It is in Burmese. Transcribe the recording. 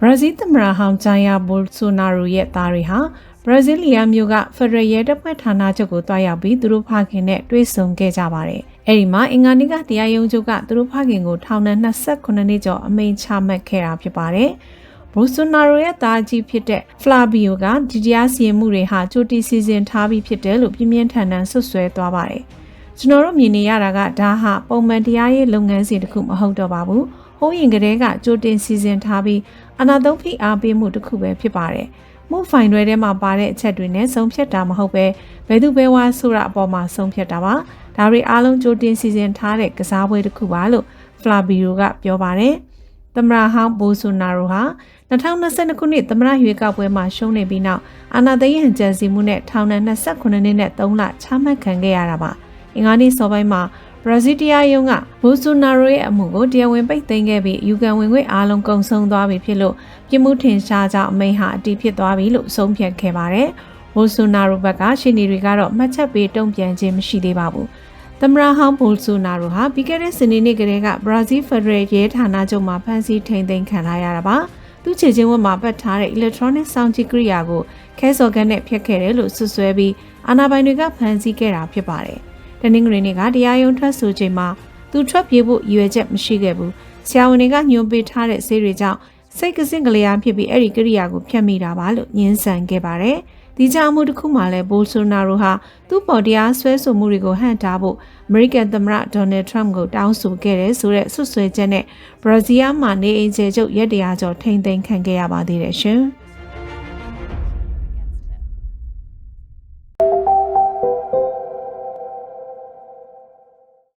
ဘရာဇီးသမ္မတဟောင်းဂျိုင်ယာဘိုလ်ဆိုနာရိုရဲ့သားတွေဟာဘရာဇီးလီယာမြို့ကဖက်ဒရယ်ရဲတပ်ဖွဲ့ဌာနချုပ်ကိုတွားရောက်ပြီးသူတို့ဖခင်နဲ့တွေ့ဆုံခဲ့ကြပါတယ်။အဲဒီမှာအင်္ဂါနေ့ကတရားရုံးချုပ်ကသူတို့ဖခင်ကိုထောင်ဒဏ်28နှစ်ကျော်အမိန့်ချမှတ်ခဲ့တာဖြစ်ပါတယ်။ဘိုဆိုနာရိုရဲ့သားကြီးဖြစ်တဲ့ဖလာဘီယိုကဒီတရားစီရင်မှုတွေဟာကြိုတီစီစဉ်ထားပြီးဖြစ်တယ်လို့ပြင်းပြင်းထန်ထန်ဆွဆွဲသွားပါတယ်။ ကျွန်တော်တို့မြင်နေရတာကဒါဟာပုံမှန်တရားရေးလုပ်ငန်းစဉ်တစ်ခုမဟုတ်တော့ပါဘူး။ဟိုးရင်ကလေးကကြိုတင်စီစဉ်ထားပြီးအနာသုံးဖိအားပေးမှုတစ်ခုပဲဖြစ်ပါတယ်။မှုဖိုင်တွေထဲမှာပါတဲ့အချက်တွေနဲ့ဆုံးဖြတ်တာမဟုတ်ပဲဘယ်သူပဲဝါဆိုတာအပေါ်မှာဆုံးဖြတ်တာပါ။ဒါတွေအားလုံးကြိုတင်စီစဉ်ထားတဲ့ကစားပွဲတစ်ခုပါလို့ဖလာဘီယိုကပြောပါတယ်။သမရာဟောင်းဘိုဆိုနာရိုဟာ2022ခုနှစ်သမရရွေးကောက်ပွဲမှာရှုံးနေပြီးနောက်အာဏာသိမ်းရန်ကြံစီမှုနဲ့ထောင်ဒဏ်28နှစ်နဲ့3လချမှတ်ခံခဲ့ရတာပါ။ အင်္ဂါနေ့စောပိုင်းမှာဘရာဇီးတရားရုံးကဘိုဆိုနာရိုရဲ့အမှုကိုတရားဝင်ပိတ်သိမ်းခဲ့ပြီးယူကန်ဝင်ခွင့်အားလုံးကုန်ဆုံးသွားပြီဖြစ်လို့ပြစ်မှုထင်ရှားကြောင်းအမိန့်ဟာအတည်ဖြစ်သွားပြီလို့ဆုံးဖြတ်ခဲ့ပါတယ်။ဘိုဆိုနာရိုဘက်ကရှင်းနေတွေကတော့မှတ်ချက်ပေးတုံ့ပြန်ခြင်းမရှိသေးပါဘူး။သမရာဟောင်းဘိုဆိုနာရိုဟာပြီးခဲ့တဲ့စနေနေ့ကတည်းကဘရာဇီးဖက်ဒရယ်ရဲဌာနချုပ်မှာဖမ်းဆီးထိန်သိမ်းခံထားရတာပါ။သူ့ခြေချင်းဝတ်မှာပတ်ထားတဲ့ electronic sound ကြည့်ကိရိယာကိုခဲစော်ကန်နဲ့ဖျက်ခဲ့တယ်လို့ဆွဆွဲပြီးအာဏာပိုင်တွေကဖမ်းဆီးခဲ့တာဖြစ်ပါတယ်။ တနင်္ဂနွေနေ့ကတရားရုံးထွက်ဆိုချိန်မှာသူထွက်ပြေးဖို့ရည်ရွယ်ချက်မရှိခဲ့ဘူးဆရာဝန်တွေကညွှန်ပေးထားတဲ့ဆေးတွေကြောင့်စိတ်ကစင့်ကလေးအားဖြစ်ပြီးအဲ့ဒီကိရိယာကိုဖျက်မိတာပါလို့ညင်းဆန်ခဲ့ပါတယ်ဒီကြောင့်မှုတစ်ခုမှလည်းဘိုလ်ဆိုနာရိုဟာသူ့ပေါ်တရားဆွဲဆိုမှုတွေကိုဟန့်တားဖို့အမေရိကန်သမ္မတဒေါ်နယ်ထရမ့်ကိုတောင်းဆိုခဲ့တယ်ဆိုတဲ့ဆွဆွဲချက်နဲ့ဘရာဇီးယားမှာနေအိမ်ကျဲချုပ်ရက်တရာကျော်ထိမ့်သိမ်းခံခဲ့ရပါသေးတယ်ရှင်။